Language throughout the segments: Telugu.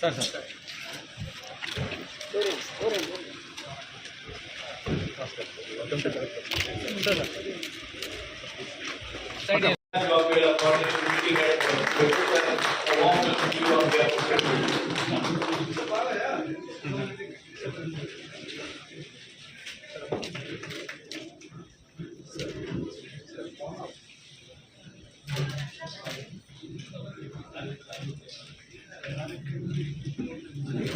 sir sir Job well according to meeting at a warm welcome to you Doctor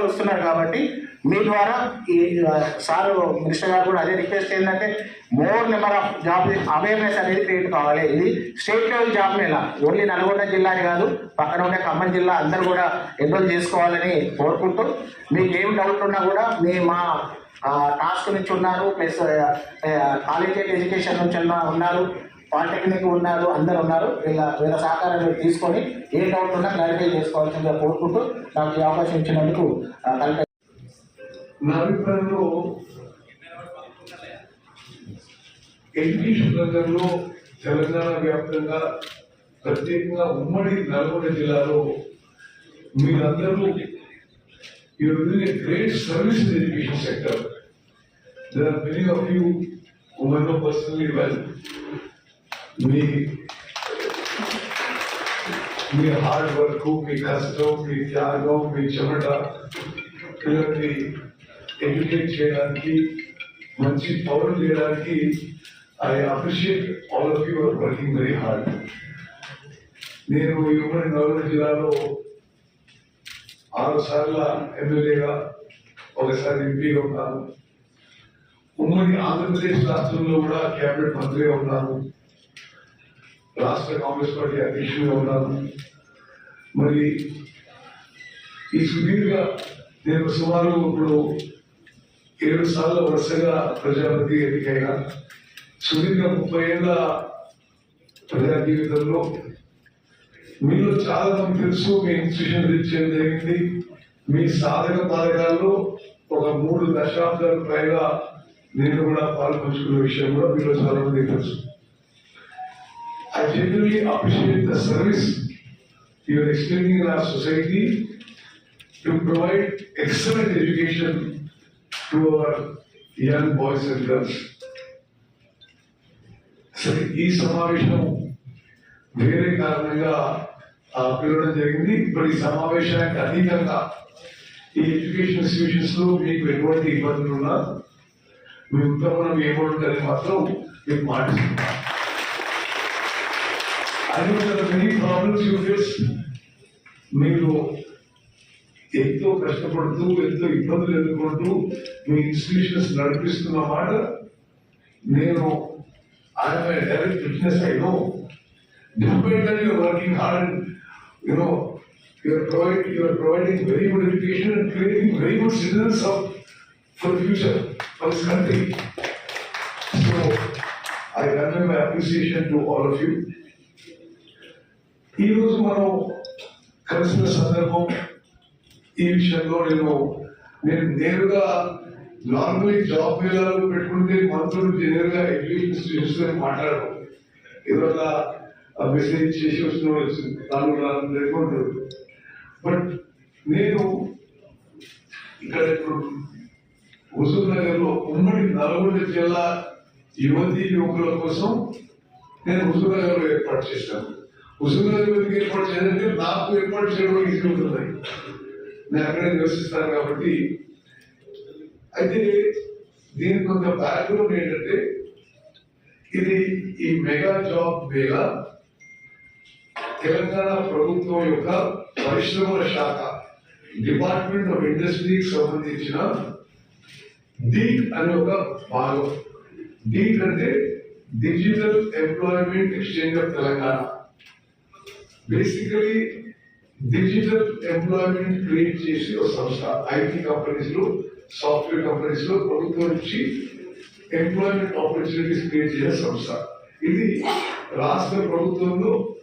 వస్తున్నారు కాబట్టి మీ ద్వారా ఈ సార్ మినిస్టర్ గారు కూడా అదే రిక్వెస్ట్ ఏంటంటే more number of job awareness అనేది క్రియేట్ కావాలి. ఇది state level job mela only Nalgonda జిల్లాని కాదు పక్కన ఉండే ఖమ్మం జిల్లా అందరూ కూడా ఎన్రోల్ చేసుకోవాలని కోరుకుంటూ మీకు ఏం డౌట్ ఉన్నా కూడా మీ మా టాస్క్ నుంచి ఉన్నారు ప్లస్ కాలేజ్ ఎడ్యుకేషన్ నుంచి ఉన్నారు. పాలిటెక్నిక్ ఉన్నారు అందరు ఉన్నారు వీళ్ళ వీళ్ళ సహకారం మీరు తీసుకొని ఏ డౌట్ ఉన్నా క్లారిఫై చేసుకోవాల్సిందిగా కోరుకుంటూ నాకు ఈ అవకాశం ఇచ్చినందుకు ఆ, కలెక్టర్ నా అభిప్రాయంలో ఎడ్యుకేషన్ రంగంలో తెలంగాణ వ్యాప్తంగా ప్రత్యేకంగా ఉమ్మడి నల్గొండ జిల్లాలో మీరందరూ you're doing a great service in the education sector. There are many of you whom I know personally well. మీ మీ హార్డ్ వర్క్ మీ కష్టం మీ త్యాగం మీ చెమట పిల్లల్ని ఎడ్యుకేట్ చేయడానికి మంచి పౌరులు చేయడానికి I appreciate all of you are working very hard నేను ఈ ఉమ్మడి నల్గొండ జిల్లాలో ఆరు సార్ల ఎమ్మెల్యేగా ఒకసారి ఎంపీగా ఉన్నాను ఉమ్మడి ఆంధ్రప్రదేశ్ రాష్ట్రంలో కూడా కేబినెట్ మంత్రిగా ఉన్నాను రాష్ట్ర కాంగ్రెస్ పార్టీ అధ్యక్షుడిగా ఉన్నాను. మరి ఈ సుదీర్ఘ నేను సుమారు ఇప్పుడు ఏడు సార్లు వరుసగా ప్రజాపతి ఎన్నికైనా సుదీర్ఘ ముప్పై ఏళ్ళ ప్రజా జీవితంలో మీలో చాలా మంది తెలుసు మీ ఇన్స్టిట్యూషన్ తెచ్చేది జరిగింది. మీ సాధక బాధకాల్లో ఒక మూడు దశాబ్దాల పైగా నేను కూడా పాల్పంచుకున్న విషయం కూడా మీలో చాలా మంది తెలుసు. I genuinely appreciate the service you are extending in our society to provide excellent education to our young boys and girls. సరే ఈ సమావేశం వేరే కారణంగా ఆ, పిలవడం జరిగింది ఇప్పుడు ఈ సమావేశానికి అతీతంగా ఈ ఎడ్యుకేషన్ ఇన్స్టిట్యూషన్స్ లో మీకు ఎటువంటి ఇబ్బందులు ఉన్నా మీ ఉత్తమనం ఏమంటుంది మాత్రం మీకు మాటిస్తున్నాను I know there are many problems you face. మీరు ఎంతో కష్టపడుతూ ఎంతో ఇబ్బందులు ఎదుర్కొంటూ మీ ఇన్స్టిట్యూషన్స్ నడిపిస్తున్న మాట నేను I'm direct business I know despite that you are working hard and you know you are providing you are providing very good education and creating very good citizens of for the future for this country. So I convey ఈరోజు మనం కలిసిన సందర్భం ఈ విషయంలో నేను నేను నేరుగా నార్మల్ జాబ్ మేళాలు పెట్టుకుంటే మంత్రులు నేరుగా ఎడ్యుకేషన్ ఇన్స్టిట్యూట్స్ మాట్లాడరు ఇవాళ మెసేజ్ చేసి వచ్చిన వాళ్ళు నాలుగు బట్ నేను ఇక్కడ ఇప్పుడు హుజూర్ నగర్లో ఉమ్మడి నల్గొండ జిల్లా యువతి యువకుల కోసం నేను హుజూర్ నగర్లో ఏర్పాటు చేశాను. హుజూర్ నగర్ ఎందుకు ఏర్పాటు చేయాలంటే నాకు ఏర్పాటు చేయడం ఈజీ ఉంటుంది నేను అక్కడే నివసిస్తాను కాబట్టి అయితే దీనికి కొంత బ్యాక్గ్రౌండ్ ఏంటంటే ఇది ఈ మెగా జాబ్ మేళా తెలంగాణ ప్రభుత్వం యొక్క పరిశ్రమల శాఖ డిపార్ట్మెంట్ ఆఫ్ ఇండస్ట్రీకి సంబంధించిన డీట్ అనే ఒక భాగం డీట్ అంటే digital employment exchange of Telangana basically digital employment create చేసి ఒక సంస్థ. ఐటీ కంపెనీస్లో సాఫ్ట్వేర్ కంపెనీస్లో ప్రభుత్వం నుంచి ఎంప్లాయ్మెంట్ ఆపర్చునిటీస్ క్రియేట్ చేసే సంస్థ. ఇది రాష్ట్ర ప్రభుత్వంలో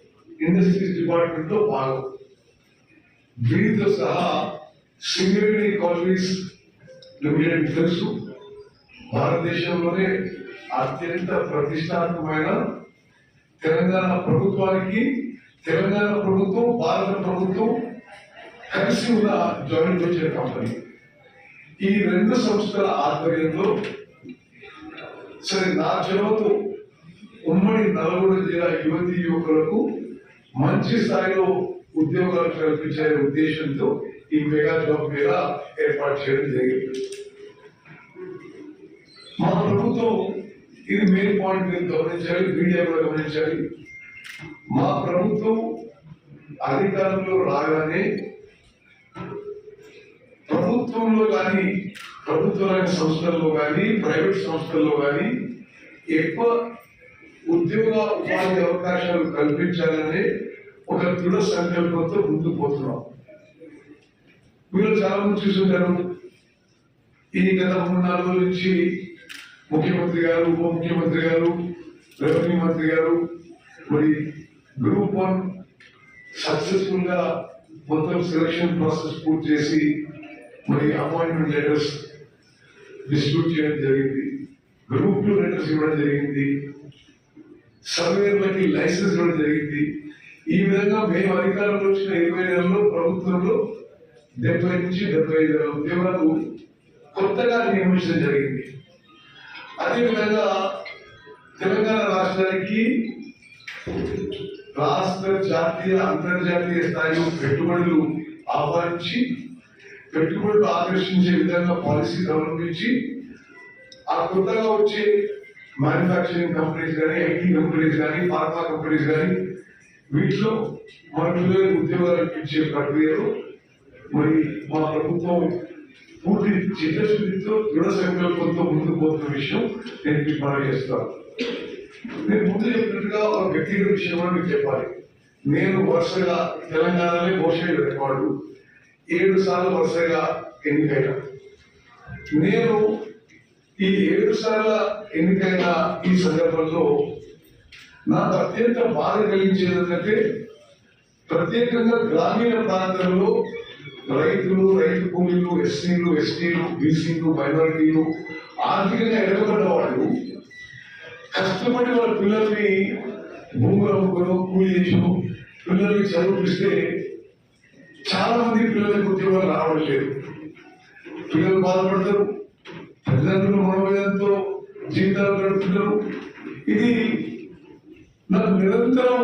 ఇండస్ట్రీస్ డిపార్ట్మెంట్లో భాగం. వీరితో సహా సింగరేణి కాలనీస్ లిమిటెడ్ తెలుసు. భారతదేశంలోనే అత్యంత ప్రతిష్టాత్మకమైన తెలంగాణ ప్రభుత్వానికి తెలంగాణ ప్రభుత్వం భారత ప్రభుత్వం కలిసి ఉన్న జాయింట్ వచ్చిన కంపెనీ ఈ రెండు సంస్థల ఆధ్వర్యంలో సరే నా చొరవతో ఉమ్మడి నల్గొండ జిల్లా యువతి యువకులకు మంచి స్థాయిలో ఉద్యోగాలు కల్పించే ఉద్దేశంతో ఈ మెగా జాబ్ మేళా ఏర్పాటు చేయడం జరిగింది. మా ప్రభుత్వం ఇది మెయిన్ పాయింట్ మీరు గమనించాలి మీడియా కూడా గమనించాలి. మా ప్రభుత్వం అధికారంలో రాగానే ప్రభుత్వంలో కానీ ప్రభుత్వ రంగ సంస్థల్లో కానీ ప్రైవేట్ సంస్థల్లో కానీ ఎక్కువ ఉద్యోగ ఉపాధి అవకాశాలు కల్పించాలనే ఒక దృఢ సంకల్పంతో ముందుకు పోతున్నాం. మీరు చాలా మంది చూసుంటారు. ఈ గత మూడు నాలుగు నుంచి ముఖ్యమంత్రి గారు ఉప ముఖ్యమంత్రి గారు రెవెన్యూ మంత్రి గారు మరి గ్రూప్ వన్ సక్సెస్ఫుల్గా మొత్తం సెలక్షన్ ప్రాసెస్ పూర్తి చేసి మరి అపాయింట్మెంట్ లెటర్స్ డిస్ట్రిబ్యూట్ చేయడం జరిగింది. గ్రూప్ టూ లెటర్స్ ఇవ్వడం జరిగింది. సర్వేర్లకి లైసెన్స్ ఇవ్వడం జరిగింది. ఈ విధంగా మేము అధికారంలో వచ్చిన ఇరవై నెలల్లో ప్రభుత్వంలో డెబ్బై నుంచి డెబ్బై ఐదు వేల ఉద్యోగాలు కొత్తగా నియమించడం జరిగింది. అదేవిధంగా తెలంగాణ రాష్ట్రానికి రాష్ట్ర జాతీయ అంతర్జాతీయ స్థాయిలో పెట్టుబడులు ఆహ్వానించి పెట్టుబడులు ఆకర్షించే విధంగా పాలసీ అవలంబించి ఆ కొత్తగా వచ్చే మ్యానుఫ్యాక్చరింగ్ కంపెనీస్ కానీ ఐటీ కంపెనీస్ కానీ ఫార్మా కంపెనీస్ కానీ వీటిలో మన పిల్లలకు ఉద్యోగాలు ఇప్పించే ప్రక్రియలో మరి మా ప్రభుత్వం పూర్తి చిత్తశుద్ధితో దృఢ సంకల్పంతో ముందుకు పోతున్న విషయం నేను మీకు చేస్తాను నేను ముందు చెప్పినట్టుగా ఒక వ్యక్తిగత విషయం కూడా మీకు చెప్పాలి. నేను వరుసగా తెలంగాణలో మోసే రికార్డు ఏడు సార్లు వరుసగా ఎన్నికైనా. నేను ఈ ఏడు సార్ల ఎన్నికైన ఈ సందర్భంలో నాకు అత్యంత బాధ కలిగించేది ఏంటంటే ప్రత్యేకంగా గ్రామీణ ప్రాంతంలో రైతులు రైతు కూలీలు ఎస్సీలు ఎస్టీలు బీసీలు మైనారిటీలు ఆర్థికంగా ఎడగబడ్డ వాళ్ళు కష్టపడి వాళ్ళ పిల్లల్ని భూములు అమ్ముకోను కూలి చేసు పిల్లలకి చదువుపిస్తే చాలా మంది పిల్లలకు ఉద్యోగాలు రావడం లేదు పిల్లలు బాధపడతారు. తల్లిదండ్రులు మనోవేదంతో జీవితాలు గడుపుతున్నారు. ఇది నాకు నిరంతరం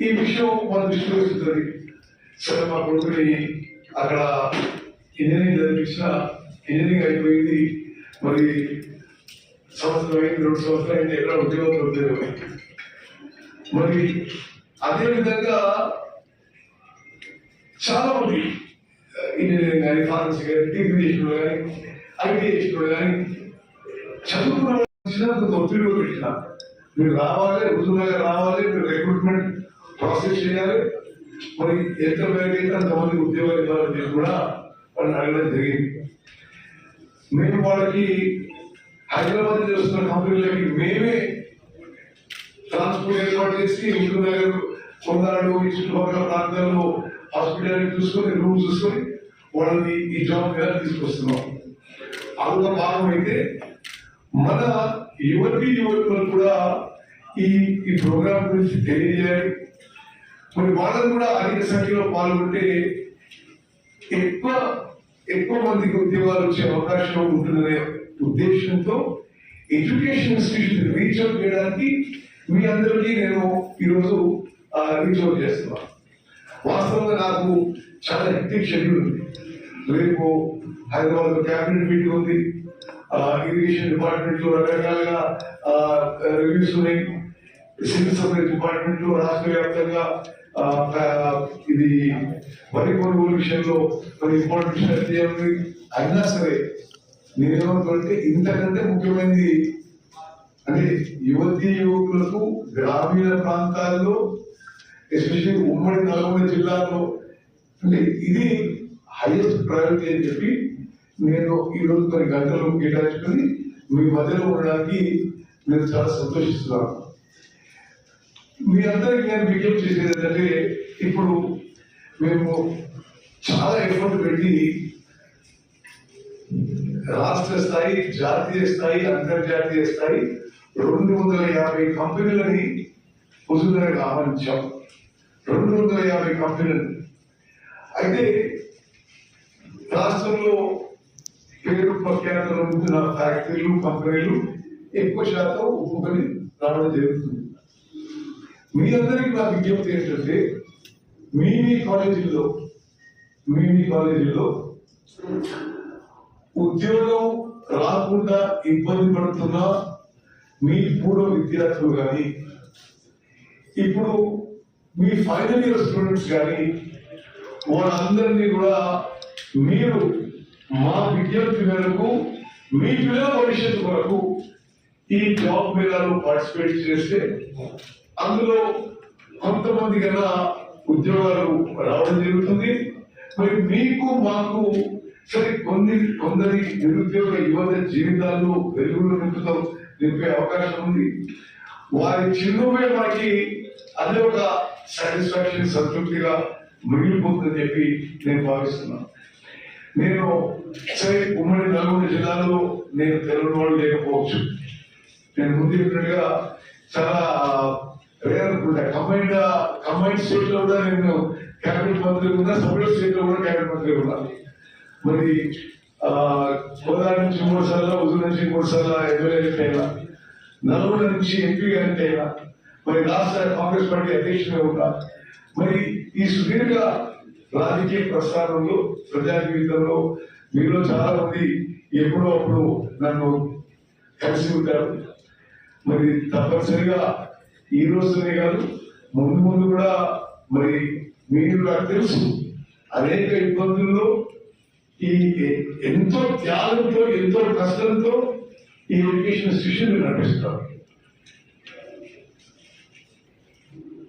ఈ విషయం మన దృష్టిలో వస్తుంది సరే మా కొడుకుని అక్కడ ఇంజనీరింగ్ చదివించిన ఇంజనీరింగ్ అయిపోయింది. మరి సంవత్సరం అయింది రెండు సంవత్సరాలు అయింది ఎక్కడ ఉద్యోగం దొరకలేదు మరి అదే విధంగా చాలా మంది ఇంజనీరింగ్ కానీ ఫార్మసీ కానీ డిగ్రీ చేసిన కానీ ఐటీ చేసిన కానీ చదువుకున్న కొంత ఒత్తిడిలో పెట్టిన. మీరు రావాలి రుజువుగా రావాలి మీరు రిక్రూట్మెంట్ ప్రాసెస్ చేయాలి. మరి ఎంత మేరకు అంతమంది ఉద్యోగాలు ఇవ్వాలని కూడా వాళ్ళని అడగడం జరిగింది. మేము వాళ్ళకి హైదరాబాద్ చేస్తున్న కంపెనీలకి మేమే ట్రాన్స్పోర్ట్ ఏర్పాటు చేసి ఇంటి దగ్గర కొందరు ఈ చుట్టుపక్కల ప్రాంతాల్లో హాస్పిటల్ చూసుకొని రూమ్ చూసుకొని వాళ్ళని ఈ జాబ్ మీద తీసుకొస్తున్నాం. అందులో భాగమైతే మన యువతి యువకులు కూడా ఈ ఈ ప్రోగ్రామ్ గురించి తెలియజేయాలి. మరి వాళ్ళని కూడా అధిక సంఖ్యలో పాల్గొంటే ఎక్కువ ఎక్కువ మందికి ఉద్యోగాలు వచ్చే అవకాశం ఉంటుందనే ఉద్దేశంతో ఎడ్యుకేషన్ ఇన్స్టిట్యూషన్ రీచ్ అవుట్ చేయడానికి మీ అందరికీ నేను ఈరోజు రీచ్ అవుట్ చేస్తున్నాను. వాస్తవంగా నాకు చాలా హెక్టిక్ షెడ్యూల్ ఉంది. రేపు హైదరాబాద్ క్యాబినెట్ మీటింగ్ ఉంది. ఇరిగేషన్ డిపార్ట్మెంట్లో రకరకాలుగా రివ్యూస్ ఉన్నాయి. సివిల్ సప్లైస్ డిపార్ట్మెంట్లో రాష్ట్ర వ్యాప్తంగా ఇది వరి కొనుగోలు విషయంలో కొన్ని ఇంపార్టెంట్ విషయాలు చేయాలి అయినా సరే నేనేమంటే ఇంతకంటే ముఖ్యమైనది అంటే యువతి యువకులకు గ్రామీణ ప్రాంతాల్లో ఎస్పెషల్లీ ఉమ్మడి నల్గొండ జిల్లాలో అంటే ఇది హైయెస్ట్ ప్రయారిటీ అని చెప్పి నేను ఈరోజు కొన్ని గంటలు కేటాయించుకొని మీ మధ్యలో ఉండడానికి నేను చాలా సంతోషిస్తున్నాను. మీ అందరికి నేను విజ్ఞప్తి చేసేది ఏంటంటే ఇప్పుడు మేము చాలా ఎఫర్ట్ పెట్టి రాష్ట్ర స్థాయి జాతీయ స్థాయి అంతర్జాతీయ స్థాయి రెండు వందల యాభై కంపెనీలని హుజూరునగర్ ఆహ్వానించాం రెండు వందల యాభై కంపెనీలు. అయితే రాష్ట్రంలో పేరు ప్రఖ్యాతలు ఉంటున్న ఫ్యాక్టరీలు కంపెనీలు ఎక్కువ శాతం ఒప్పుకొని రావడం జరుగుతుంది. మీ అందరికీ నా విజ్ఞప్తి ఏంటంటే మీ మీ కాలేజీల్లో మీ మీ కాలేజీల్లో ఉద్యోగం రాకుండా ఇబ్బంది పడుతున్న మీ పూర్వ విద్యార్థులు కానీ ఇప్పుడు మీ ఫైనల్ ఇయర్ స్టూడెంట్స్ కానీ వాళ్ళందరినీ కూడా మీరు మా విజ్ఞప్తి మేరకు మీ పిల్లల భవిష్యత్తు కొరకు ఈ జాబ్ మేళాలో పార్టిసిపేట్ చేస్తే అందులో కొంతమంది కన్నా ఉద్యోగాలు రావడం జరుగుతుంది. మరి మీకు మాకు సరే కొన్ని కొందరి నిరుద్యోగ యువత జీవితాల్లో వెలుగులు నింపుతాం నింపే అవకాశం ఉంది. వారి చిరునవ్వే మనకి అదే ఒక సాటిస్ఫాక్షన్ సంతృప్తిగా మిగిలిపోతుందని చెప్పి నేను భావిస్తున్నాను. నేను సరే ఉమ్మడి నల్గొండ జిల్లాలో నేను తెలియని వాళ్ళు లేకపోవచ్చు. నేను ముందు చెప్పినట్టుగా చాలా రేర్ అనుకుంటా. కంబైన్డ్ కంబైన్ స్టేట్లో కూడా నేను క్యాబినెట్ మంత్రి ఉన్నా సపరేట్ స్టేట్లో కూడా క్యాబినెట్ మంత్రి ఉన్నాను మరి గోదావరి నుంచి మూడు సార్లు ఉదయం నుంచి మూడు సార్లు ఎమ్మెల్యే అయినా నల్గొండ నుంచి ఎంపీ గారికి అయినా మరి రాష్ట్ర కాంగ్రెస్ పార్టీ అధ్యక్షుడే ఉన్నా మరి ఈ సుదీర్ఘ రాజకీయ ప్రస్థానంలో ప్రజా జీవితంలో మీలో చాలా మంది ఎప్పుడో అప్పుడు నన్ను కలిసి ఉంటారు. మరి తప్పనిసరిగా ఈ రోజునే కాదు ముందు ముందు కూడా మరి మీరు నాకు తెలుసు అనేక ఇబ్బందుల్లో ఈ ఎంతో త్యాగంతో ఎంతో కష్టంతో ఈ ఎడ్యుకేషన్ ఇన్స్టిట్యూషన్ నడిపిస్తారు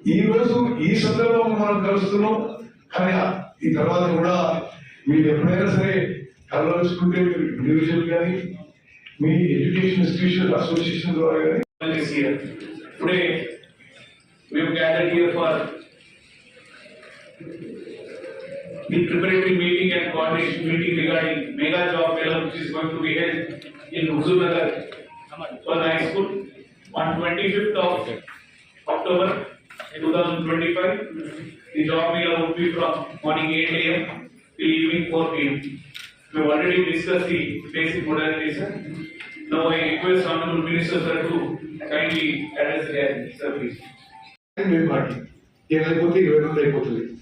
ఈ రోజు ఈ సందర్భంలో మనం కలుస్తున్నాం. కానీ ఈ తర్వాత కూడా మీరు ఎప్పుడైనా సరే కలవలుచుకుంటే మీరు ఇండివిజువల్ కానీ మీ ఎడ్యుకేషన్ ఇన్స్టిట్యూషన్ అసోసియేషన్ ద్వారా కానీ ఇప్పుడే మేము Today, we have gathered here for the preparatory meeting and coordination meeting regarding mega job fair which is going to be held in Huzurnagar for the high school on 25th of October 2025. The job fair will be from morning 8 a.m. till evening 4 p.m. We have already discussed the basic modalities. Now I request Honorable Minister sir to kindly address the sir please. Thank you, Martin. Yeah, I'm going service. Everybody, ಎಲ್ಲರಿಗೂ ಇರಬೇಕು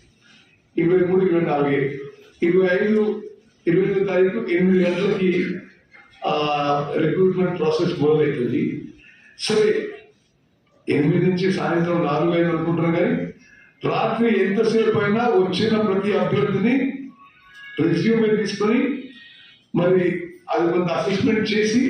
ఇరవై మూడు ఇరవై నాలుగు ఇరవై ఐదు ఇరవై ఎనిమిది తారీఖు ఎనిమిది గంటలకి రిక్రూట్మెంట్ ప్రాసెస్ మొదలవుతుంది సరే ఎనిమిది నుంచి సాయంత్రం నాలుగు ఐదు అనుకుంటున్నాం కానీ రాత్రి ఎంతసేపు అయినా వచ్చిన ప్రతి అభ్యర్థిని రెజ్యూమే తీసుకొని మరి అది కొంత అసెస్మెంట్ చేసి